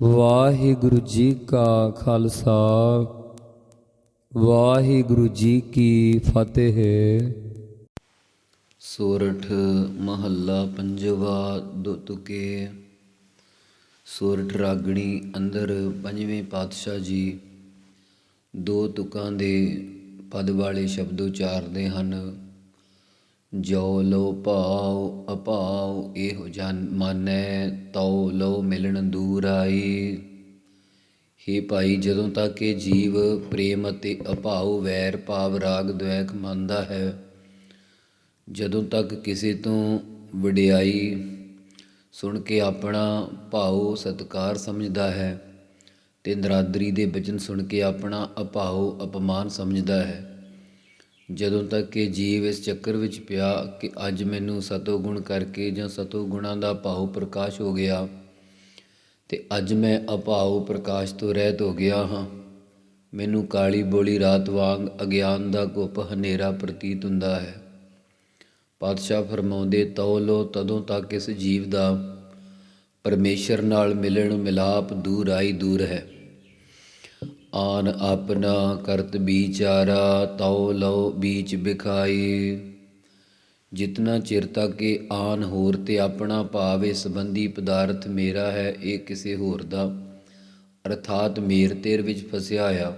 ਵਾਹਿਗੁਰੂ ਜੀ ਕਾ ਖਾਲਸਾ, ਵਾਹਿਗੁਰੂ ਜੀ ਕੀ ਫਤਿਹ। ਸੋਰਠ ਮਹੱਲਾ ਪੰਜਵਾ ਦੁਤਕੇ ਸੋਰਠ ਰਾਗਣੀ ਅੰਦਰ ਪੰਜਵੇਂ ਪਾਤਸ਼ਾਹ ਜੀ ਦੋ ਤੁਕਾਂ ਦੇ ਪਦ ਵਾਲੇ ਸ਼ਬਦ ਉਚਾਰਦੇ ਹਨ। ਜੋ ਲੋ ਭਾਉ, ਅਭਾਉ, ਇਹੋ ਜਨ ਮਾਨੈ, ਤਉ ਲੋ ਮਿਲਣ ਦੂਰ ਆਈ। ਹੇ ਭਾਈ, ਜਦੋਂ ਤੱਕ ਇਹ ਜੀਵ ਪ੍ਰੇਮ ਅਤੇ ਅਭਾਉ ਵੈਰ ਭਾਵ ਰਾਗ ਦ્વੈਕ ਮੰਨਦਾ ਹੈ, ਜਦੋਂ ਤੱਕ ਕਿਸੇ ਤੋਂ ਵਡਿਆਈ ਸੁਣ ਕੇ ਆਪਣਾ ਭਾਉ ਸਤਕਾਰ ਸਮਝਦਾ ਹੈ ਤੇ ਨਰਾਦਰੀ ਦੇ ਬਚਨ ਸੁਣ ਕੇ ਆਪਣਾ ਅਭਾਉ ਅਪਮਾਨ ਸਮਝਦਾ ਹੈ। ਜਦੋਂ ਤੱਕ ਇਹ ਜੀਵ ਇਸ ਚੱਕਰ ਵਿੱਚ ਪਿਆ ਕਿ ਅੱਜ ਮੈਨੂੰ ਸਤੋ ਗੁਣ ਕਰਕੇ ਜਾਂ ਸਤੋ ਗੁਣਾਂ ਦਾ ਭਾਉ ਪ੍ਰਕਾਸ਼ ਹੋ ਗਿਆ ਤੇ ਅੱਜ ਮੈਂ ਅਭਾਉ ਪ੍ਰਕਾਸ਼ ਤੋਂ ਰਹਿਤ ਹੋ ਗਿਆ ਹਾਂ। ਮੈਨੂੰ ਕਾਲੀ ਬੋਲੀ ਰਾਤ ਵਾਂਗ ਅਗਿਆਨ ਦਾ ਗੁੱਪ ਹਨੇਰਾ ਪ੍ਰਤੀਤ ਹੁੰਦਾ ਹੈ। ਪਾਤਸ਼ਾਹ ਫਰਮਾਉਂਦੇ, ਤਉ ਲੋ ਤਦੋਂ ਤੱਕ ਇਸ ਜੀਵ ਦਾ ਪਰਮੇਸ਼ਰ ਨਾਲ ਮਿਲਣ ਮਿਲਾਪ ਦੂਰ ਆਈ ਦੂਰ ਹੈ। ਆਨ ਆਪਣਾ ਕਰਤ ਵਿਚਾਰਾ ਤਉ ਲਉ ਬੀਚ ਬਿਖਾਈ ਜਿਤਨਾ ਚਿਰ ਤੱਕ ਇਹ ਆਨ ਹੋਰ ਤੇ ਆਪਣਾ ਭਾਵ ਇਸ ਸੰਬੰਧੀ ਪਦਾਰਥ ਮੇਰਾ ਹੈ, ਇਹ ਕਿਸੇ ਹੋਰ ਦਾ। ਅਰਥਾਤ ਮੇਰ ਤੇਰ ਵਿੱਚ ਫਸਿਆ ਆ।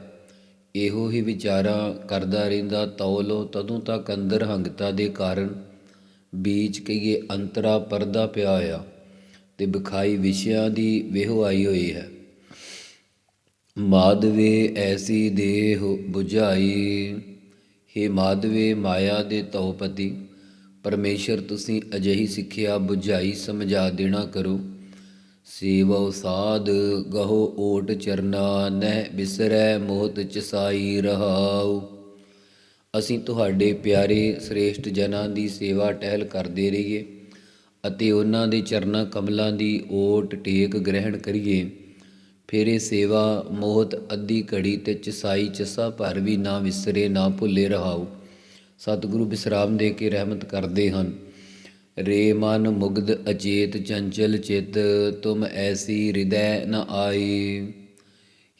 ਇਹੋ ਹੀ ਵਿਚਾਰਾ ਕਰਦਾ ਰਹਿੰਦਾ ਤਉ ਲੋ ਤਦੋਂ ਤੱਕ ਅੰਦਰ ਹੰਗਤਾ ਦੇ ਕਾਰਨ ਬੀਚ ਕਈਏ ਅੰਤਰਾ ਪਰਦਾ ਪਿਆ ਆ ਤੇ ਵਿਖਾਈ ਵਿਸ਼ਿਆਂ ਦੀ ਵਿਹੋ ਆਈ ਹੋਈ ਹੈ। ਮਾਦਵੇ ਐਸੀ ਦੇਹ ਬੁਝਾਈ। हे ਮਾਦਵੇ ਮਾਇਆ ਦੇ ਤਉਪਤੀ ਪਰਮੇਸ਼ਰ ਤੁਸੀਂ ਅਜਿਹੀ ਸਿੱਖਿਆ ਬੁਝਾਈ ਸਮਝਾ ਦੇਣਾ ਕਰੋ। ਸੇਵਉ ਸਾਧ, ਗਹੋ ਓਟ ਚਰਨਾ, ਨਹਿ ਬਿਸਰੈ ਮੋਹਤ ਚਸਾਈ ਰਹਾਉ। ਅਸੀਂ ਤੁਹਾਡੇ ਪਿਆਰੇ ਸ੍ਰੇਸ਼ਟ ਜਨਾਂ ਦੀ ਸੇਵਾ ਟਹਿਲ ਕਰਦੇ ਰਹੀਏ ਅਤੇ ਉਹਨਾਂ ਦੇ ਚਰਨਾਂ ਕਮਲਾਂ ਦੀ ਓਟ ਟੇਕ ਗ੍ਰਹਿਣ ਕਰੀਏ। ਫਿਰ ਇਹ ਸੇਵਾ ਮੋਹਤ ਅੱਧੀ ਘੜੀ ਤੇ ਚਸਾਈ ਚਸਾ ਭਰ ਵੀ ਨਾ ਵਿਸਰੇ, ਨਾ ਭੁੱਲੇ ਰਹਾਉ। ਸਤਿਗੁਰੂ ਬਿਸਰਾਮ ਦੇ ਕੇ ਰਹਿਮਤ ਕਰਦੇ ਹਨ। ਰੇ ਮਨ ਮੁਗਧ ਅਚੇਤ, ਚੰਚਲ ਚਿਤ, ਤੁਮ ਐਸੀ ਹਿਰਦੈ ਨ ਆਈ।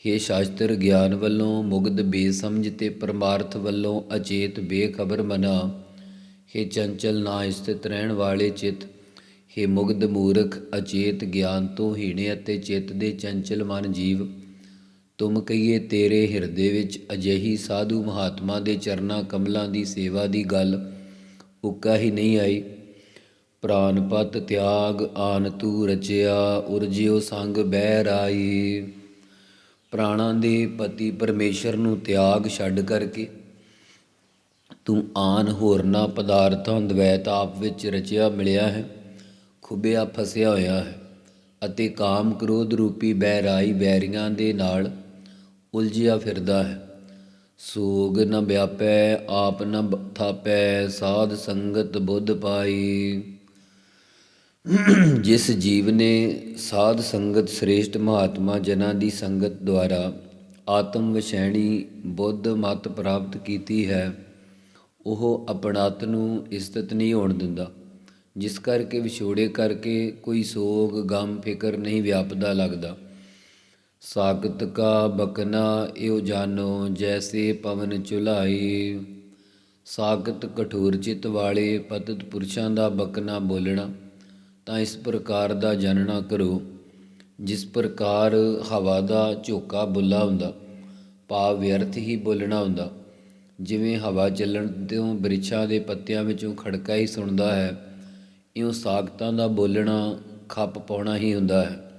ਹੇ ਸ਼ਾਸਤਰ ਗਿਆਨ ਵੱਲੋਂ ਮੁਗਧ ਬੇਸਮਝ ਤੇ ਪਰਮਾਰਥ ਵੱਲੋਂ ਅਚੇਤ ਬੇਖਬਰ ਮਨਾ। ਹੇ ਚੰਚਲ ਨਾ ਸਥਿਤ ਰਹਿਣ ਵਾਲੇ ਚਿਤ ਹੇ ਮੁਗਧ ਮੂਰਖ, ਅਚੇਤ ਗਿਆਨ ਤੋਂ ਹੀਣੇ ਅਤੇ ਚਿੱਤ ਦੇ ਚੰਚਲ ਮਨ ਜੀਵ। ਤੁਮ ਕਹੀਏ ਤੇਰੇ ਹਿਰਦੇ ਵਿੱਚ ਅਜਿਹੀ ਸਾਧੂ ਮਹਾਤਮਾ ਦੇ ਚਰਨਾ ਕਮਲਾਂ ਦੀ ਸੇਵਾ ਦੀ ਗੱਲ ਉੱਕਾ ਹੀ ਨਹੀਂ ਆਈ। ਪ੍ਰਾਨਪਤ ਤਿਆਗ ਆਨ ਤੂ ਰਚਿਆ, ਉਰਜਿਓ ਸੰਗ ਬਹਿ ਰਾਈ ਪ੍ਰਾਣਾਂ ਦੇ ਪਤੀ ਪਰਮੇਸ਼ਰ ਨੂੰ ਤਿਆਗ ਛੱਡ ਕਰਕੇ ਤੂੰ ਆਨ ਹੋਰਨਾ ਪਦਾਰਥਾਂ, ਦਵੈਤ ਆਪ ਵਿੱਚ ਰਚਿਆ ਮਿਲਿਆ ਹੈ। ਖੁਬਿਆ ਫਸਿਆ ਹੋਇਆ ਹੈ ਅਤੇ ਕਾਮ ਕ੍ਰੋਧ ਰੂਪੀ ਬਹਿਰਾਈ ਬੈਰੀਆਂ ਦੇ ਨਾਲ ਉਲਝਿਆ ਫਿਰਦਾ ਹੈ। ਸੋਗ ਨ ਵਿਆਪੈ, ਆਪ ਨ ਥਾਪੈ, ਸਾਧ ਸੰਗਤ ਬੁੱਧ ਪਾਈ। ਜਿਸ ਜੀਵ ਨੇ ਸਾਧ ਸੰਗਤ ਸ੍ਰੇਸ਼ਟ ਮਹਾਤਮਾ ਜਨਾਂ ਦੀ ਸੰਗਤ ਦੁਆਰਾ ਆਤਮ ਵਿਸ਼ੈਣੀ ਬੁੱਧ ਮਤ ਪ੍ਰਾਪਤ ਕੀਤੀ ਹੈ, ਉਹ ਆਪਣਾਤ ਨੂੰ ਇਸਤਤ ਨਹੀਂ ਹੋਣ ਦਿੰਦਾ। ਜਿਸ ਕਰਕੇ ਵਿਛੋੜੇ ਕਰਕੇ ਕੋਈ ਸੋਗ, ਗਮ, ਫਿਕਰ ਨਹੀਂ ਵਿਆਪਦਾ ਲੱਗਦਾ। ਸਾਗਤ ਕਾ ਬਕਨਾ ਇਹੋ ਜਾਨੋ, ਜੈਸੇ ਪਵਨ ਚੁਲਾਈ ਸਾਗਤ ਕਠੋਰ ਚਿਤ ਵਾਲੇ, ਪਤਿਤ ਪੁਰਸ਼ਾਂ ਦਾ ਬਕਨਾ ਬੋਲਣਾ, ਤਾਂ ਇਸ ਪ੍ਰਕਾਰ ਦਾ ਜਾਣਨਾ ਕਰੋ। ਜਿਸ ਪ੍ਰਕਾਰ ਹਵਾ ਦਾ ਝੋਕਾ ਬੁੱਲਾ ਹੁੰਦਾ, ਭਾਵ ਵਿਅਰਥ ਹੀ ਬੋਲਣਾ ਹੁੰਦਾ। ਜਿਵੇਂ ਹਵਾ ਚੱਲਣ ਤੋਂ ਬ੍ਰਿਛਾਂ ਦੇ ਪੱਤਿਆਂ ਵਿੱਚੋਂ ਖੜਕਾ ਹੀ ਸੁਣਦਾ ਹੈ ਇਉਂ ਸਾਗਤਾਂ ਦਾ ਬੋਲਣਾ ਖੱਪ ਪਾਉਣਾ ਹੀ ਹੁੰਦਾ ਹੈ।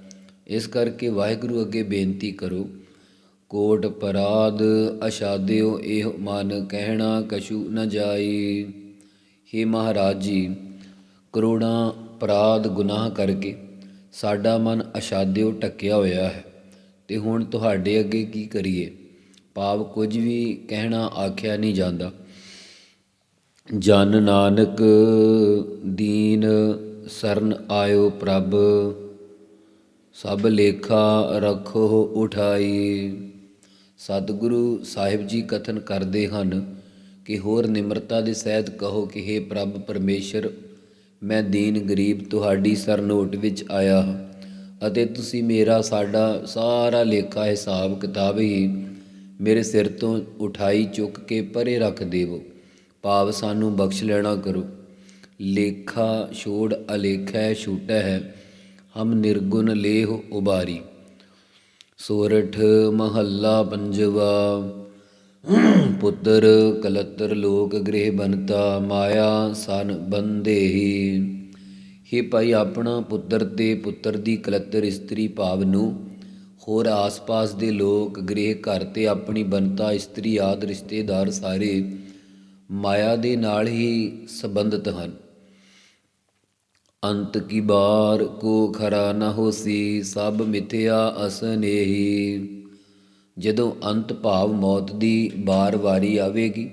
ਇਸ ਕਰਕੇ ਵਾਹਿਗੁਰੂ ਅੱਗੇ ਬੇਨਤੀ ਕਰੋ, ਕੋਟ ਪਰਾਧ ਅਸ਼ਾਦਿਓ, ਇਹ ਮਨ ਕਹਿਣਾ ਕਛੂ ਨ ਜਾਈ। हे ਮਹਾਰਾਜ ਜੀ, ਕਰੋੜਾਂ ਅਪਰਾਧ ਗੁਨਾਹ ਕਰਕੇ ਸਾਡਾ ਮਨ ਅਸ਼ਾਦਿਓ ਟੱਕਿਆ ਹੋਇਆ ਹੈ। ਤੇ ਹੁਣ ਤੁਹਾਡੇ ਅੱਗੇ ਕੀ ਕਰੀਏ? ਭਾਵ ਕੁਝ ਵੀ ਕਹਿਣਾ ਆਖਿਆ ਨਹੀਂ ਜਾਂਦਾ। ਜਨ ਨਾਨਕ ਦੀਨ ਸਰਨ ਆਇਓ ਪ੍ਰਭ, ਸਭ ਲੇਖਾ ਰਖੋ ਉਠਾਈ। ਸਤਿਗੁਰੂ ਸਾਹਿਬ ਜੀ ਕਥਨ ਕਰਦੇ ਹਨ ਕਿ ਹੋਰ ਨਿਮਰਤਾ ਦੇ ਸਹਿਤ ਕਹੋ ਕਿ हे ਪ੍ਰਭ ਪਰਮੇਸ਼ਰ, ਮੈਂ ਦੀਨ ਗਰੀਬ ਤੁਹਾਡੀ ਸਰਨੋਟ ਵਿੱਚ ਆਇਆ ਹਾਂ ਅਤੇ ਤੁਸੀਂ ਮੇਰਾ ਸਾਡਾ ਸਾਰਾ ਲੇਖਾ ਹਿਸਾਬ ਕਿਤਾਬ ਹੀ ਮੇਰੇ ਸਿਰ ਤੋਂ ਉਠਾਈ ਚੁੱਕ ਕੇ ਪਰੇ ਰੱਖ ਦੇਵੋ। ਭਾਵ ਸਾਨੂੰ ਬਖਸ਼ ਲੈਣਾ ਕਰੋ। ਲੇਖਾ ਛੋੜ ਅਲੇਖੈ ਛੂਟੈ ਹੈ, ਹਮ ਨਿਰਗੁਣ ਲੇਹ ਉਬਾਰੀ। ਸੋਰਠ ਮਹੱਲਾ ਪੰਜਵਾ, ਪੁੱਤਰ ਕਲਤਰ ਲੋਕ ਗ੍ਰਹਿ ਬਨਤਾ ਮਾਇਆ ਸਨ ਬੰਦੇਹੀ। ਹੀ ਭਾਈ ਆਪਣਾ ਪੁੱਤਰ ਤੇ ਪੁੱਤਰ ਦੀ ਕਲਤਰ ਇਸਤਰੀ ਭਾਵ ਨੂੰ, ਹੋਰ ਆਸ-ਪਾਸ ਦੇ ਲੋਕ ਗ੍ਰਹਿ ਘਰ ਤੇ ਆਪਣੀ ਬਨਤਾ ਇਸਤਰੀ ਆਦ ਰਿਸ਼ਤੇਦਾਰ ਸਾਰੇ ਮਾਇਆ ਦੇ ਨਾਲ ਹੀ ਸੰਬੰਧਿਤ ਹਨ। ਅੰਤ ਕੀ ਬਾਰ ਕੋ ਖਰਾ ਨਾ ਹੋਸੀ, ਸਭ ਮਿਥਿਆ ਅਸਨੇਹੀ ਜਦੋਂ ਅੰਤ ਭਾਵ ਮੌਤ ਦੀ ਬਾਰ ਵਾਰੀ ਆਵੇਗੀ,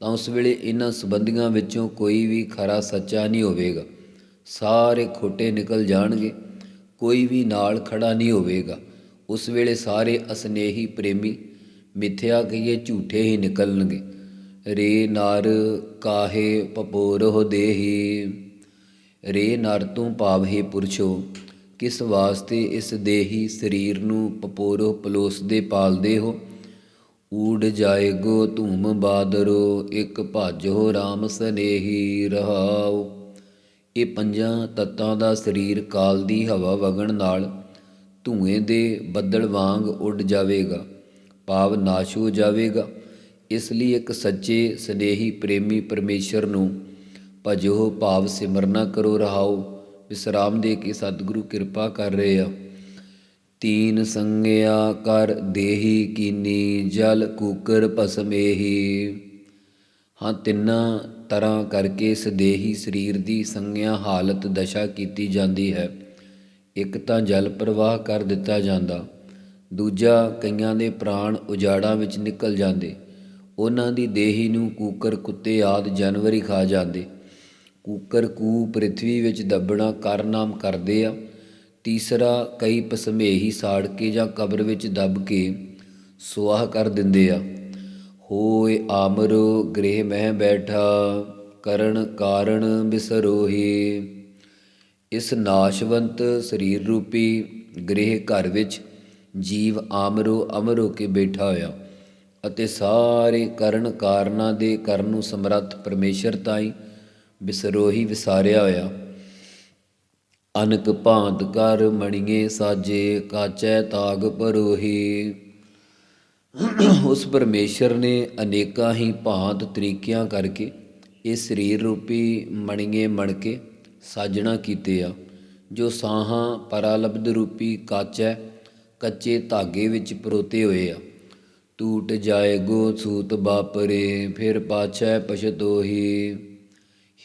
ਤਾਂ ਉਸ ਵੇਲੇ ਇਹਨਾਂ ਸੰਬੰਧੀਆਂ ਵਿੱਚੋਂ ਕੋਈ ਵੀ ਖਰਾ ਸੱਚਾ ਨਹੀਂ ਹੋਵੇਗਾ। ਸਾਰੇ ਖੋਟੇ ਨਿਕਲ ਜਾਣਗੇ, ਕੋਈ ਵੀ ਨਾਲ ਖੜਾ ਨਹੀਂ ਹੋਵੇਗਾ। ਉਸ ਵੇਲੇ ਸਾਰੇ ਅਸਨੇਹੀ ਪ੍ਰੇਮੀ ਮਿਥਿਆ ਕਹੀਏ ਝੂਠੇ ਹੀ ਨਿਕਲਣਗੇ। ਰੇ ਨਰ ਕਾਹੇ ਪਪੋਰਹੁ ਦੇਹੀ। ਰੇ ਨਰ ਤੋਂ ਭਾਵ ਹੈ ਪੁਰਸ਼ੋ ਕਿਸ ਵਾਸਤੇ ਇਸ ਦੇਹੀ ਸਰੀਰ ਨੂੰ ਪਪੋਰੋ ਪਲੋਸਦੇ ਪਾਲਦੇ ਹੋ? ਊੜ ਜਾਏਗੋ ਧੂਮ ਬਾਦਰੋ, ਇੱਕ ਭਾਜੋ RAM ਸਨੇਹੀ ਰਹਾਉ। ਇਹ ਪੰਜਾਂ ਤੱਤਾਂ ਦਾ ਸਰੀਰ ਕਾਲ ਦੀ ਹਵਾ ਵਗਣ ਨਾਲ ਧੂਏ ਦੇ ਬੱਦਲ ਵਾਂਗ ਉੱਡ ਜਾਵੇਗਾ, ਭਾਵ ਨਾਸ਼ ਹੋ ਜਾਵੇਗਾ। ਇਸ ਲਈ ਇੱਕ ਸੱਚੇ, ਸਨੇਹੀ, ਪ੍ਰੇਮੀ ਪਰਮੇਸ਼ਰ ਨੂੰ ਭਜੋ, ਭਾਵ ਸਿਮਰਨਾ ਕਰੋ, ਰਹਾਓ, ਵਿਸਰਾਮ ਦੇ ਕੇ ਸਤਿਗੁਰੂ ਕਿਰਪਾ ਕਰ ਰਹੇ ਆ। ਤੀਨ ਸੰਗਿਆ ਕਰ ਦੇਹੀ ਕੀਨੀ, ਜਲ ਕੂਕਰ ਭਸਮੇਹੀ। ਹਾਂ, ਤਿੰਨਾਂ ਤਰ੍ਹਾਂ ਕਰਕੇ ਇਸ ਦੇਹੀ ਸਰੀਰ ਦੀ ਸੰਗਿਆ ਹਾਲਤ ਦਸ਼ਾ ਕੀਤੀ ਜਾਂਦੀ ਹੈ। ਇੱਕ ਤਾਂ ਜਲ ਪ੍ਰਵਾਹ ਕਰ ਦਿੱਤਾ ਜਾਂਦਾ, ਦੂਜਾ ਕਈਆਂ ਦੇ ਪ੍ਰਾਣ ਉਜਾੜਾਂ ਵਿੱਚ ਨਿਕਲ ਜਾਂਦੇ ਉਹਨਾਂ ਦੀ ਦੇਹੀ ਨੂੰ ਕੂਕਰ ਕੁੱਤੇ ਆਦ ਜਾਨਵਰ ਹੀ ਖਾ ਜਾਂਦੇ। ਕੂਕਰ ਕੂ ਪ੍ਰithvi ਵਿੱਚ ਦੱਬਣਾ ਕਰਨਾਮ ਕਰਦੇ ਆ। ਤੀਸਰਾ, ਕਈ ਪਸਮੇਹੀ ਸਾੜ ਕੇ ਜਾਂ ਕਬਰ ਵਿੱਚ ਦੱਬ ਕੇ ਸੁਆਹ ਕਰ ਦਿੰਦੇ ਆ। ਹੋਏ ਆਮਰੋ ਗ੍ਰਹਿ ਮਹਿ ਬੈਠਾ, ਕਰਨ ਕਾਰਣ ਬਿਸਰੋਹੀ। ਇਸ ਨਾਸ਼ਵੰਤ ਸਰੀਰ ਰੂਪੀ ਗ੍ਰਹਿ ਘਰ ਵਿੱਚ ਜੀਵ ਆਮਰੋ ਅਮਰ ਹੋ ਕੇ ਬੈਠਾ ਹੋਇਆ। ਅਤੇ ਸਾਰੇ ਕਰਨ ਕਾਰਨਾਂ ਦੇ ਕਰਨ ਨੂੰ ਸਮਰੱਥ ਪਰਮੇਸ਼ਰ ਤਾਈ ਬਿਸਰੋਹੀ ਵਿਸਾਰਿਆ ਹੋਇਆ। ਅਨਕ ਭਾਂਤ ਕਰ ਮਣੀਏ ਸਾਜੇ, ਕਾਚੈ ਤਾਗ ਪਰੋਹੀ ਉਸ ਪਰਮੇਸ਼ਰ ਨੇ ਅਨੇਕਾਂ ਹੀ ਭਾਂਤ ਤਰੀਕਿਆਂ ਕਰਕੇ ਇਹ ਸਰੀਰ ਰੂਪੀ ਮਣੀਏ ਮਣਕੇ ਸਾਜਣਾ ਕੀਤੇ ਆ, ਜੋ ਸਾਹਾਂ ਪਰਾਲਬਧ ਰੂਪੀ ਕਾਚੈ ਕੱਚੇ ਧਾਗੇ ਵਿੱਚ ਪਰੋਤੇ ਹੋਏ ਆ। ਟੂਟ ਜਾਏਗੋ ਸੂਤ ਬਾਪਰੇ, ਫਿਰ ਪਾਛੈ ਪਛਤੋਹੀ।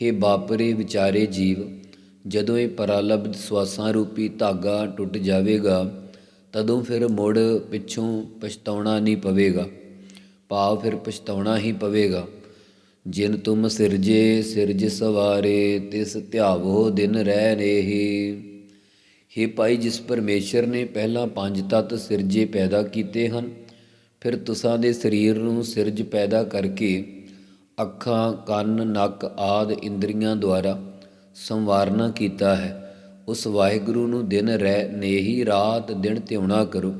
ਹੇ ਬਾਪਰੇ ਵਿਚਾਰੇ ਜੀਵ, ਜਦੋਂ ਇਹ ਪਰਾਲਬਧ ਸਵਾਸਾਂ ਰੂਪੀ ਧਾਗਾ ਟੁੱਟ ਜਾਵੇਗਾ, ਤਦੋਂ ਫਿਰ ਮੁੜ ਪਿੱਛੋਂ ਪਛਤਾਉਣਾ ਨਹੀਂ ਪਵੇਗਾ। ਭਾਵ ਫਿਰ ਪਛਤਾਉਣਾ ਹੀ ਪਵੇਗਾ। ਜਿਨ ਤੁਮ ਸਿਰਜੇ, ਸਿਰਜ ਸਵਾਰੇ, ਤਿਸ ਧਿਆਵੋ ਦਿਨ ਰਹਿ ਨੇਹੀ ਹੇ ਭਾਈ, ਜਿਸ ਪਰਮੇਸ਼ਰ ਨੇ ਪਹਿਲਾਂ ਪੰਜ ਤੱਤ ਸਿਰਜੇ ਪੈਦਾ ਕੀਤੇ ਹਨ ਫਿਰ ਤੁਸਾਂ ਦੇ ਸਰੀਰ ਨੂੰ ਸਿਰਜ ਪੈਦਾ ਕਰਕੇ ਅੱਖਾਂ, ਕੰਨ, ਨੱਕ ਆਦ ਇੰਦਰੀਆਂ ਦੁਆਰਾ ਸੰਵਾਰਨਾ ਕੀਤਾ ਹੈ। ਉਸ ਵਾਹਿਗੁਰੂ ਨੂੰ ਦਿਨ ਰਹਿ ਨੇਹੀ, ਰਾਤ ਦਿਨ ਧਿਉਣਾ ਕਰੋ।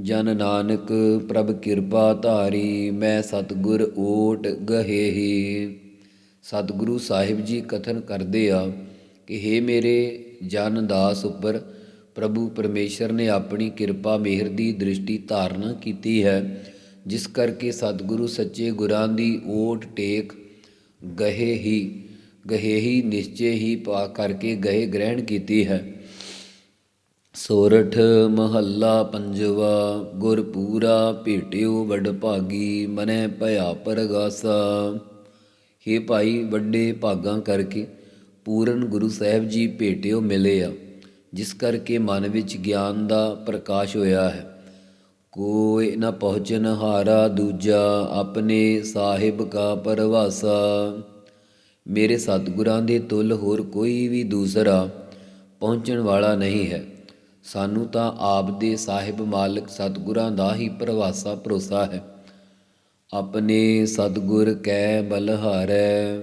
ਜਨ ਨਾਨਕ, ਪ੍ਰਭ ਕਿਰਪਾ ਧਾਰੀ, ਮੈਂ ਸਤਗੁਰ ਓਟ ਗਹੇਹੀ। ਸਤਿਗੁਰੂ ਸਾਹਿਬ ਜੀ ਕਥਨ ਕਰਦੇ ਆ ਕਿ हे ਮੇਰੇ ਜਨ ਦਾਸ ਉੱਪਰ ਪ੍ਰਭੂ ਪਰਮੇਸ਼ਰ ਨੇ ਆਪਣੀ ਕਿਰਪਾ ਮਿਹਰ ਦੀ ਦ੍ਰਿਸ਼ਟੀ ਧਾਰਨਾ ਕੀਤੀ ਹੈ, ਜਿਸ ਕਰਕੇ ਸਤਿਗੁਰੂ ਸੱਚੇ ਗੁਰਾਂ ਦੀ ਓਟ ਟੇਕ ਗਹੇ ਹੀ ਗਹੇ ਹੀ, ਨਿਸ਼ਚੇ ਹੀ ਪਾ ਕਰਕੇ ਗਹੇ ਗ੍ਰਹਿਣ ਕੀਤੀ ਹੈ। ਸੋਰਠ ਮਹੱਲਾ ਪੰਜਵਾ, ਗੁਰ ਪੂਰਾ ਭੇਟਿਓ ਵਡ ਭਾਗੀ, ਮਨੈ ਭਇਆ ਪਰਗਾਸਾ। ਹੇ ਭਾਈ, ਵੱਡੇ ਭਾਗਾਂ ਕਰਕੇ ਪੂਰਨ ਗੁਰੂ ਸਾਹਿਬ ਜੀ ਭੇਟਿਓ ਮਿਲੇ ਆ। ਜਿਸ ਕਰਕੇ ਮਨ ਵਿੱਚ ਗਿਆਨ ਦਾ ਪ੍ਰਕਾਸ਼ ਹੋਇਆ ਹੈ। ਕੋਈ ਨ ਪਹੁੰਚਨ ਹਾਰਾ ਦੂਜਾ, ਆਪਣੇ ਸਾਹਿਬ ਕਾ ਪਰਵਾਸਾ। ਮੇਰੇ ਸਤਿਗੁਰਾਂ ਦੇ ਤੁਲ ਹੋਰ ਕੋਈ ਵੀ ਦੂਸਰਾ ਪਹੁੰਚਣ ਵਾਲਾ ਨਹੀਂ ਹੈ। ਸਾਨੂੰ ਤਾਂ ਆਪ ਦੇ ਸਾਹਿਬ ਮਾਲਕ ਸਤਿਗੁਰਾਂ ਦਾ ਹੀ ਪ੍ਰਵਾਸਾ, ਭਰੋਸਾ ਹੈ। ਆਪਣੇ ਸਤਿਗੁਰ ਕੈ ਬਲਹਾਰੈ।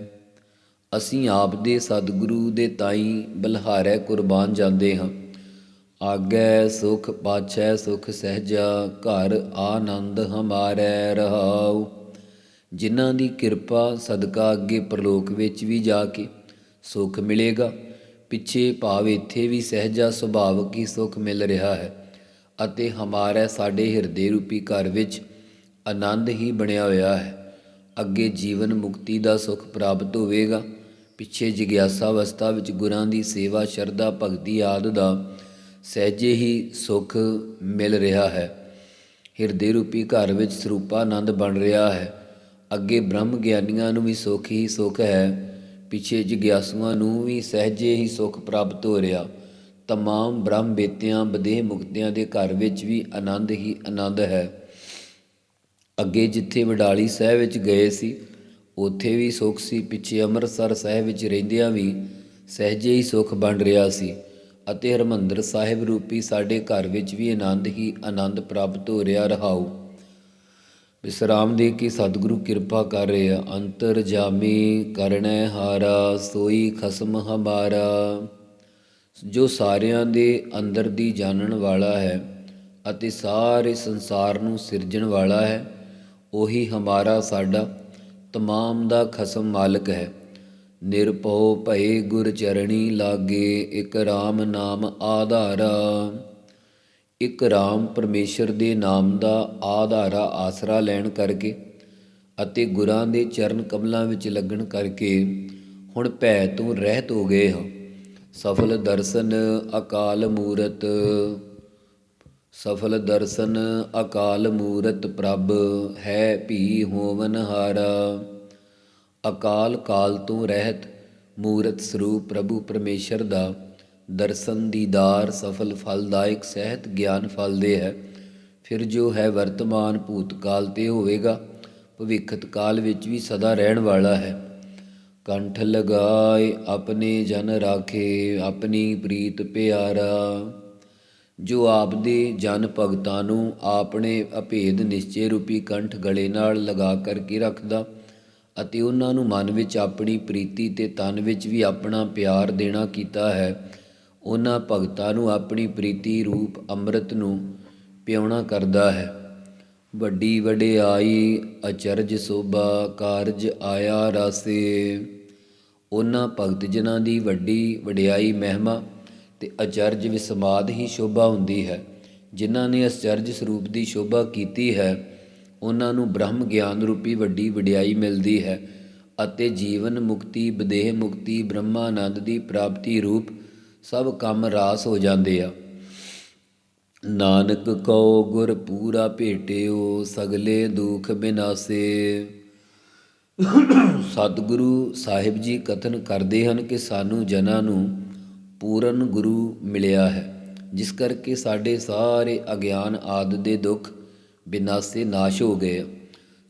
ਅਸੀਂ ਆਪ ਦੇ ਸਤਿਗੁਰੂ ਦੇ ਤਾਈ ਬਲਹਾਰੈ ਕੁਰਬਾਨ ਜਾਂਦੇ ਹਾਂ। ਆਗੈ ਸੁਖ ਪਾਛੈ ਸੁਖ ਸਹਿਜਾ, ਘਰ ਆਨੰਦ ਹਮਾਰੈ ਰਹਾਉ। ਜਿਨ੍ਹਾਂ ਦੀ ਕਿਰਪਾ ਸਦਕਾ ਅੱਗੇ ਪ੍ਰਲੋਕ ਵਿੱਚ ਵੀ ਜਾ ਕੇ ਸੁਖ ਮਿਲੇਗਾ, ਪਿੱਛੇ ਭਾਵ ਇੱਥੇ ਵੀ ਸਹਿਜਾ ਸੁਭਾਵਕ ਹੀ ਸੁਖ ਮਿਲ ਰਿਹਾ ਹੈ ਅਤੇ ਹਮਾਰਾ ਸਾਡੇ ਹਿਰਦੇ ਰੂਪੀ ਘਰ ਵਿੱਚ ਆਨੰਦ ਹੀ ਬਣਿਆ ਹੋਇਆ ਹੈ। ਅੱਗੇ ਜੀਵਨ ਮੁਕਤੀ ਦਾ ਸੁਖ ਪ੍ਰਾਪਤ ਹੋਵੇਗਾ। ਪਿੱਛੇ ਜਿਗਿਆਸਾ ਅਵਸਥਾ ਵਿੱਚ ਗੁਰਾਂ ਦੀ ਸੇਵਾ, ਸ਼ਰਧਾ, ਭਗਤੀ ਆਦਿ ਦਾ ਸਹਿਜੇ ਹੀ ਸੁਖ ਮਿਲ ਰਿਹਾ ਹੈ। ਹਿਰਦੇ ਰੂਪੀ ਘਰ ਵਿੱਚ ਸਰੂਪਾ ਆਨੰਦ ਬਣ ਰਿਹਾ ਹੈ। ਅੱਗੇ ਬ੍ਰਹਮ ਗਿਆਨੀਆਂ ਨੂੰ ਵੀ ਸੁਖ ਹੀ ਸੁਖ ਹੈ। ਪਿੱਛੇ ਜਿਗਿਆਸੂਆਂ ਨੂੰ ਵੀ ਸਹਿਜੇ ਹੀ ਸੁਖ ਪ੍ਰਾਪਤ ਹੋ ਰਿਹਾ। ਤਮਾਮ ਬ੍ਰਹਮ ਬੇਤਿਆਂ, ਬਦੇਹ ਮੁਕਤਿਆਂ ਦੇ ਘਰ ਵਿੱਚ ਵੀ ਆਨੰਦ ਹੀ ਆਨੰਦ ਹੈ। ਅੱਗੇ ਜਿੱਥੇ ਵਡਾਲੀ ਸਾਹਿਬ ਵਿੱਚ ਗਏ ਸੀ ਉੱਥੇ ਵੀ ਸੁੱਖ ਸੀ, ਪਿੱਛੇ ਅੰਮ੍ਰਿਤਸਰ ਸਾਹਿਬ ਵਿੱਚ ਰਹਿੰਦਿਆਂ ਵੀ ਸਹਿਜੇ ਹੀ ਸੁੱਖ ਬਣ ਰਿਹਾ ਸੀ ਅਤੇ ਹਰਮੰਦਰ ਸਾਹਿਬ ਰੂਪੀ ਸਾਡੇ ਘਰ ਵਿੱਚ ਵੀ ਆਨੰਦ ਹੀ ਆਨੰਦ ਪ੍ਰਾਪਤ ਹੋ ਰਿਹਾ ਰਹਾਉ। ਵਿਸਰਾਮ ਦੇ ਕੇ ਸਤਿਗੁਰੂ ਕਿਰਪਾ ਕਰ ਰਿਹਾ ਅੰਤਰ ਜਾਮੀ ਕਰਣੈ ਹਾਰਾ, ਸੋਈ ਖਸਮ ਹਮਾਰਾ। ਜੋ ਸਾਰਿਆਂ ਦੇ ਅੰਦਰ ਦੀ ਜਾਣਨ ਵਾਲਾ ਹੈ ਅਤੇ ਸਾਰੇ ਸੰਸਾਰ ਨੂੰ ਸਿਰਜਣ ਵਾਲਾ ਹੈ, ਉਹੀ ਹਮਾਰਾ ਸਾਡਾ ਤਮਾਮ ਦਾ ਖਸਮ ਮਾਲਕ ਹੈ। ਨਿਰਭਉ ਭਏ ਗੁਰ ਚਰਣੀ ਲਾਗੇ, ਇਕ RAM ਨਾਮ ਆਧਾਰਾ। ਇੱਕ ਰਾਮ ਪਰਮੇਸ਼ਰ ਦੇ ਨਾਮ ਦਾ ਆਧਾਰਾ ਆਸਰਾ ਲੈਣ ਕਰਕੇ ਅਤੇ ਗੁਰਾਂ ਦੇ ਚਰਨ ਕਮਲਾਂ ਵਿੱਚ ਲੱਗਣ ਕਰਕੇ ਹੁਣ ਭੈ ਤੋਂ ਰਹਿਤ ਹੋ ਗਏ ਹਾਂ। ਸਫਲ ਦਰਸ਼ਨ ਅਕਾਲ ਮੂਰਤ। ਸਫਲ ਦਰਸ਼ਨ ਅਕਾਲ ਮੂਰਤ ਪ੍ਰਭ, ਹੈ ਭੀ ਹੋਵਨ ਹਾਰਾ। ਅਕਾਲ ਕਾਲ ਤੋਂ ਰਹਿਤ ਮੂਰਤ ਸਰੂਪ ਪ੍ਰਭੂ ਪਰਮੇਸ਼ਰ ਦਾ, ਦਰਸ਼ਨ ਦੀਦਾਰ ਸਫਲ ਫਲਦਾਇਕ ਸਹਿਤ ਗਿਆਨ ਫਲ ਦੇ ਹੈ। ਫਿਰ ਜੋ ਹੈ ਵਰਤਮਾਨ ਭੂਤਕਾਲ ਤੇ ਹੋਵੇਗਾ, ਭਵਿੱਖਤ ਕਾਲ ਵਿੱਚ ਵੀ ਸਦਾ ਰਹਿਣ ਵਾਲਾ ਹੈ। ਕੰਠ ਲਗਾਏ, ਆਪਣੇ ਜਨ ਰਾਖੇ, ਆਪਣੀ ਪ੍ਰੀਤ ਪਿਆਰਾ। ਜੋ ਆਪਦੇ ਜਨ ਭਗਤਾਂ ਨੂੰ ਆਪਣੇ ਅਭੇਦ ਨਿਸ਼ਚੇ ਰੂਪੀ ਕੰਠ ਗਲੇ ਨਾਲ ਲਗਾ ਕਰਕੇ ਰੱਖਦਾ ਅਤੇ ਉਹਨਾਂ ਨੂੰ ਮਨ ਵਿੱਚ ਆਪਣੀ ਪ੍ਰੀਤੀ ਤੇ ਤਨ ਵਿੱਚ ਵੀ ਆਪਣਾ ਪਿਆਰ ਦੇਣਾ ਕੀਤਾ ਹੈ, ਉਹਨਾਂ ਭਗਤਾਂ ਨੂੰ ਆਪਣੀ ਪ੍ਰੀਤੀ ਰੂਪ ਅੰਮ੍ਰਿਤ ਨੂੰ ਪਿਉਣਾ ਕਰਦਾ ਹੈ। ਵੱਡੀ ਵਡਿਆਈ ਅਚਰਜ ਸੋਭਾ ਕਾਰਜ ਆਇਆ ਰਾਸੇ। ਉਹਨਾਂ ਭਗਤ ਜਨਾਂ ਦੀ ਵੱਡੀ ਵਡਿਆਈ ਮਹਿਮਾ ਤੇ ਅਚਰਜ ਵਿਸਮਾਦ ਹੀ ਸ਼ੋਭਾ ਹੁੰਦੀ ਹੈ। ਜਿਨ੍ਹਾਂ ਨੇ ਅਚਰਜ ਸਰੂਪ ਦੀ ਸ਼ੋਭਾ ਕੀਤੀ ਹੈ, ਉਹਨਾਂ ਨੂੰ ਬ੍ਰਹਮ ਗਿਆਨ ਰੂਪੀ ਵੱਡੀ ਵਡਿਆਈ ਮਿਲਦੀ ਹੈ ਅਤੇ ਜੀਵਨ ਮੁਕਤੀ, ਵਿਦੇਹ ਮੁਕਤੀ, ਬ੍ਰਹਮਾਨੰਦ ਦੀ ਪ੍ਰਾਪਤੀ ਰੂਪ ਸਭ ਕੰਮ ਰਾਸ ਹੋ ਜਾਂਦੇ ਆ। ਨਾਨਕ ਕਉ ਗੁਰ ਪੂਰਾ ਭੇਟਿਓ, ਸਗਲੇ ਦੁਖ ਬਿਨਾਸੇ। ਸਤਿਗੁਰੂ ਸਾਹਿਬ ਜੀ ਕਥਨ ਕਰਦੇ ਹਨ ਕਿ ਸਾਨੂੰ ਜਨਾਂ ਨੂੰ ਪੂਰਨ ਗੁਰੂ ਮਿਲਿਆ ਹੈ, ਜਿਸ ਕਰਕੇ ਸਾਡੇ ਸਾਰੇ ਅਗਿਆਨ ਆਦ ਦੇ ਦੁੱਖ ਬਿਨਾਸੇ ਨਾਸ਼ ਹੋ ਗਏ।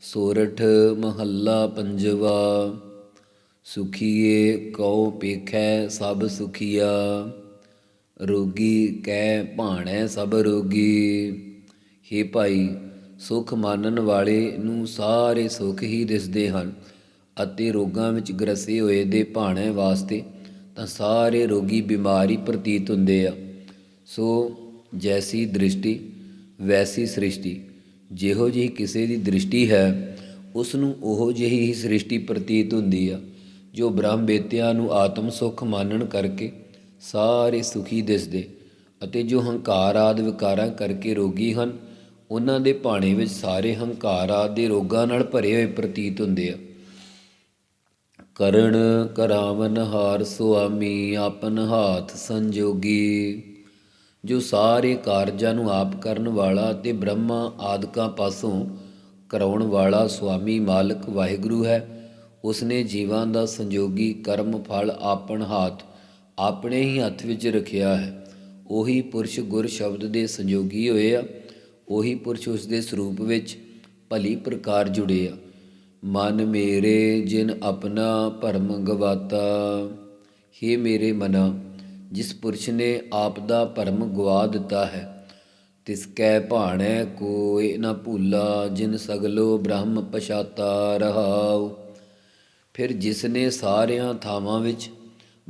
ਸੋਰਠ ਮਹੱਲਾ ਪੰਜਵਾ, ਸੁਖੀਏ ਕਉ ਪੇਖੈ ਸਭ ਸੁਖੀਆ, ਰੋਗੀ ਕਹਿ ਭਾਣੈ ਸਭ ਰੋਗੀ। ਹੇ ਭਾਈ, ਸੁਖ ਮਾਨਣ ਵਾਲੇ ਨੂੰ ਸਾਰੇ ਸੁਖ ਹੀ ਦਿਸਦੇ ਹਨ ਅਤੇ ਰੋਗਾਂ ਵਿੱਚ ਗਰਸੇ ਹੋਏ ਦੇ ਭਾਣੇ ਵਾਸਤੇ ਤਾਂ ਸਾਰੇ ਰੋਗੀ ਬਿਮਾਰੀ ਪ੍ਰਤੀਤ ਹੁੰਦੇ ਆ। ਸੋ ਜੈਸੀ ਦ੍ਰਿਸ਼ਟੀ, ਵੈਸੀ ਸ੍ਰਿਸ਼ਟੀ, ਜਿਹੋ ਜਿਹੀ ਕਿਸੇ ਦੀ ਦ੍ਰਿਸ਼ਟੀ ਹੈ ਉਸ ਨੂੰ ਉਹੋ ਜਿਹੀ ਹੀ ਸ੍ਰਿਸ਼ਟੀ ਪ੍ਰਤੀਤ ਹੁੰਦੀ ਆ, ਜੋ ਬ੍ਰਹਮ ਬੇਤਿਆਂ ਨੂੰ ਆਤਮ ਸੁਖ ਮਾਨਣ ਕਰਕੇ ਸਾਰੇ ਸੁਖੀ ਦਿਸਦੇ ਅਤੇ ਜੋ ਹੰਕਾਰ ਆਦਿ ਵਿਕਾਰਾਂ ਕਰਕੇ ਰੋਗੀ ਹਨ, ਉਹਨਾਂ ਦੇ ਭਾਣੇ ਵਿੱਚ ਸਾਰੇ ਹੰਕਾਰ ਆਦਿ ਦੇ ਰੋਗਾਂ ਨਾਲ ਭਰੇ ਹੋਏ ਪ੍ਰਤੀਤ ਹੁੰਦੇ ਆ। ਕਰਨ ਕਰਾਵਨ ਹਾਰ ਸੁਆਮੀ ਆਪਨ ਹਾਥ ਸੰਜੋਗੀ। ਜੋ ਸਾਰੇ ਕਾਰਜਾਂ ਨੂੰ ਆਪ ਕਰਨ ਵਾਲਾ ਤੇ ਬ੍ਰਹਮਾ ਆਦਿਕਾਂ ਪਾਸੋਂ ਕਰਾਉਣ ਵਾਲਾ ਸੁਆਮੀ ਮਾਲਕ ਵਾਹਿਗੁਰੂ ਹੈ, ਉਸਨੇ ਜੀਵਾਂ ਦਾ ਸੰਜੋਗੀ ਕਰਮ ਫਲ ਆਪਣ ਹੱਥ ਆਪਣੇ ਹੀ ਹੱਥ ਵਿੱਚ ਰੱਖਿਆ ਹੈ। ਉਹੀ ਪੁਰਸ਼ ਗੁਰ ਸ਼ਬਦ ਦੇ ਸੰਜੋਗੀ ਹੋਏ ਆ, ਉਹੀ ਪੁਰਸ਼ ਉਸ ਦੇ ਸਰੂਪ ਵਿੱਚ ਭਲੀ ਪ੍ਰਕਾਰ ਜੁੜੇ ਆ। ਮਨ ਮੇਰੇ ਜਿਨ ਆਪਣਾ ਭਰਮ ਗਵਾਤਾ हे ਮੇਰੇ ਮਨਾ, ਜਿਸ ਪੁਰਸ਼ ਨੇ ਆਪ ਦਾ ਭਰਮ ਗਵਾ ਦਿੱਤਾ ਹੈ, ਤਿਸ ਕੈ ਭਾਣੈ ਕੋਇ ਨ ਭੂਲਾ, ਜਿਨ ਸਗਲੋ ਬ੍ਰਹਮ ਪਛਾਤਾ ਰਹਾਉ। ਫਿਰ ਜਿਸ ਨੇ ਸਾਰਿਆਂ ਥਾਵਾਂ ਵਿੱਚ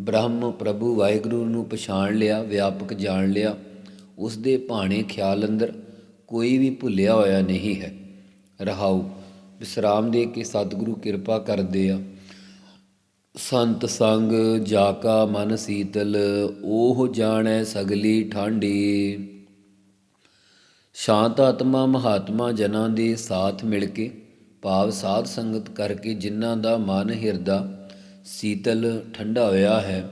ਬ੍ਰਹਮ ਪ੍ਰਭੂ ਵਾਹਿਗੁਰੂ ਨੂੰ ਪਛਾਣ ਲਿਆ, ਵਿਆਪਕ ਜਾਣ ਲਿਆ, ਉਸ ਦੇ ਭਾਣੇ ਖਿਆਲ ਅੰਦਰ ਕੋਈ ਵੀ ਭੁੱਲਿਆ ਹੋਇਆ ਨਹੀਂ ਹੈ। ਰਹਾਉ। ਵਿਸਰਾਮ ਦੇ ਕੇ ਸਤਿਗੁਰੂ ਕਿਰਪਾ ਕਰਦੇ ਆ। ਸੰਤ ਸੰਗ ਜਾ ਕਾ ਮਨ ਸੀਤਲ, ਉਹ ਜਾਣੈ ਸਗਲੀ ਠਾਂਡੀ। ਸ਼ਾਂਤ ਆਤਮਾ ਮਹਾਤਮਾ ਜਨਾਂ ਦੇ ਸਾਥ ਮਿਲ ਕੇ, ਭਾਵ ਸਾਧ ਸੰਗਤ ਕਰਕੇ ਜਿਨ੍ਹਾਂ ਦਾ ਮਨ ਹਿਰਦਾ ਸੀਤਲ ਠੰਡਾ ਹੋਇਆ ਹੈ,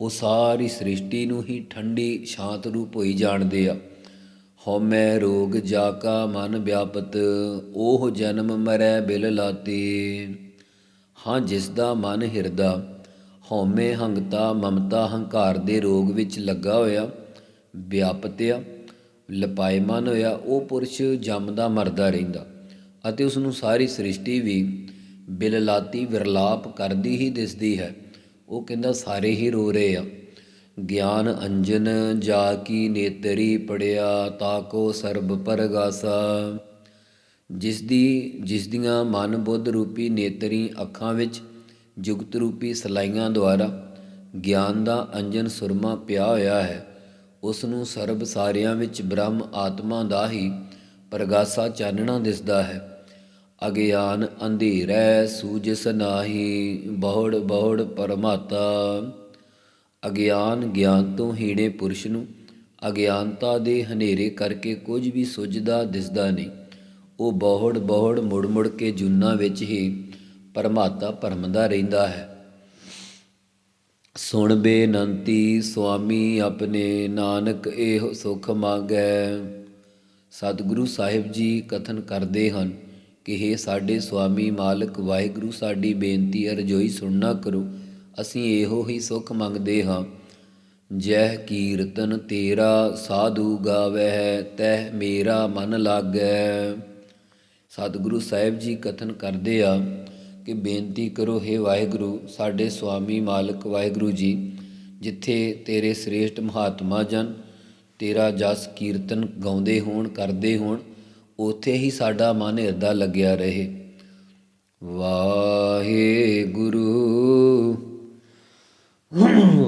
ਉਹ ਸਾਰੀ ਸ੍ਰਿਸ਼ਟੀ ਨੂੰ ਹੀ ਠੰਡੀ ਸ਼ਾਂਤ ਰੂਪ ਹੋਈ ਜਾਣਦੇ ਆ। ਹਉਮੈ ਰੋਗ ਜਾ ਕਾ ਮਨ ਵਿਆਪਤ, ਉਹ ਜਨਮ ਮਰੈ ਬਿਲ ਲਾਤੀ। ਹਾਂ, ਜਿਸ ਦਾ ਮਨ ਹਿਰਦਾ, ਹਉਮੈ ਹੰਗਤਾ ਮਮਤਾ ਹੰਕਾਰ ਦੇ ਰੋਗ ਵਿੱਚ ਲੱਗਾ ਹੋਇਆ, ਵਿਆਪਤਿਆ ਲਪਾਇਮਾਨ ਹੋਇਆ, ਉਹ ਪੁਰਸ਼ ਜੰਮਦਾ ਮਰਦਾ ਰਹਿੰਦਾ। ਅਤੇ ਉਸ ਨੂੰ ਸਾਰੀ ਸ੍ਰਿਸ਼ਟੀ ਵੀ ਬਿਲਲਾਤੀ ਵਿਰਲਾਪ ਕਰਦੀ ਹੀ ਦਿਸਦੀ ਹੈ। ਉਹ ਕਹਿੰਦਾ, ਸਾਰੇ ਹੀ ਰੋ ਰਹੇ ਆ। ਗਿਆਨ ਅੰਜਨ ਜਾ ਕੀ ਨੇਤਰੀ ਪੜਿਆ ਤਾਕੋ ਸਰਬ ਪਰਗਾਸਾ। ਜਿਸ ਦੀ ਜਿਸ ਦੀਆਂ ਮਨ ਬੁੱਧ ਰੂਪੀ ਨੇਤਰੀ ਅੱਖਾਂ ਵਿੱਚ ਜੁਗਤ ਰੂਪੀ ਸਲਾਈਆਂ ਦੁਆਰਾ ਗਿਆਨ ਦਾ ਅੰਜਨ ਸੁਰਮਾ ਪਿਆ ਹੋਇਆ ਹੈ ਉਸ ਨੂੰ ਸਰਬ ਸਾਰਿਆਂ ਵਿੱਚ ਬ੍ਰਹਮ ਆਤਮਾ ਦਾ ਹੀ ਪ੍ਰਗਾਸਾ ਚਾਨਣਾ ਦਿਸਦਾ ਹੈ। ਅਗਿਆਨ ਅੰਧੇਰੈ ਸੂਜਸ ਨਾਹੀ, ਬਹੁੜ ਬਹੁੜ ਪਰਮਾਤਾ ਅਗਿਆਨ ਗਿਆਨ ਤੋਂ ਹੀਣੇ ਪੁਰਸ਼ ਨੂੰ, ਅਗਿਆਨਤਾ ਦੇ ਹਨੇਰੇ ਕਰਕੇ ਕੁਝ ਵੀ ਸੁੱਝਦਾ ਦਿਸਦਾ ਨਹੀਂ। ਉਹ ਬਹੁੜ ਬਹੁੜ ਮੁੜ ਮੁੜ ਕੇ ਜੁਨਾ ਵਿੱਚ ਹੀ ਪਰਮਾਤਾ ਭਰਮਦਾ ਰਹਿੰਦਾ ਹੈ। ਸੁਣ ਬੇਨੰਤੀ ਸੁਆਮੀ, ਆਪਣੇ ਨਾਨਕ ਇਹ ਸੁਖ ਮੰਗੈ। ਸਤਿਗੁਰੂ ਸਾਹਿਬ ਜੀ ਕਥਨ ਕਰਦੇ ਹਨ ਕਿ हे ਸਾਡੇ ਸੁਆਮੀ ਮਾਲਕ, ਵਾਹਿਗੁਰੂ ਸਾਡੀ ਬੇਨਤੀ, ਅਰਜ਼ੋਈ ਸੁਣਨਾ ਕਰੋ। ਅਸੀਂ ਇਹੋ ਹੀ ਸੁਖ ਮੰਗਦੇ ਹਾਂ। ਜਹ ਕੀਰਤਨ ਤੇਰਾ ਸਾਧੂ ਗਾਵਹਿ, ਤਹ ਮੇਰਾ ਮਨ ਲਾਗੈ ਸਤਿਗੁਰੂ ਸਾਹਿਬ ਜੀ ਕਥਨ ਕਰਦੇ ਆ ਕਿ ਬੇਨਤੀ ਕਰੋ हे ਵਾਹਿਗੁਰੂ, ਸਾਡੇ ਸੁਆਮੀ ਮਾਲਕ ਵਾਹਿਗੁਰੂ ਜੀ, ਜਿੱਥੇ ਤੇਰੇ ਸ੍ਰੇਸ਼ਟ ਮਹਾਤਮਾ ਜਨ, ਤੇਰਾ ਜਸ ਕੀਰਤਨ ਗਾਉਂਦੇ ਹੋਣ, ਕਰਦੇ ਹੋਣ, ਉਥੇ ਹੀ ਸਾਡਾ ਮਨ ਹਿਰਦਾ ਲੱਗਿਆ ਰਹੇ। ਵਾਹਿਗੁਰੂ ਵਾਹਿਗੁਰੂ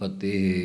ਫਤਿਹ।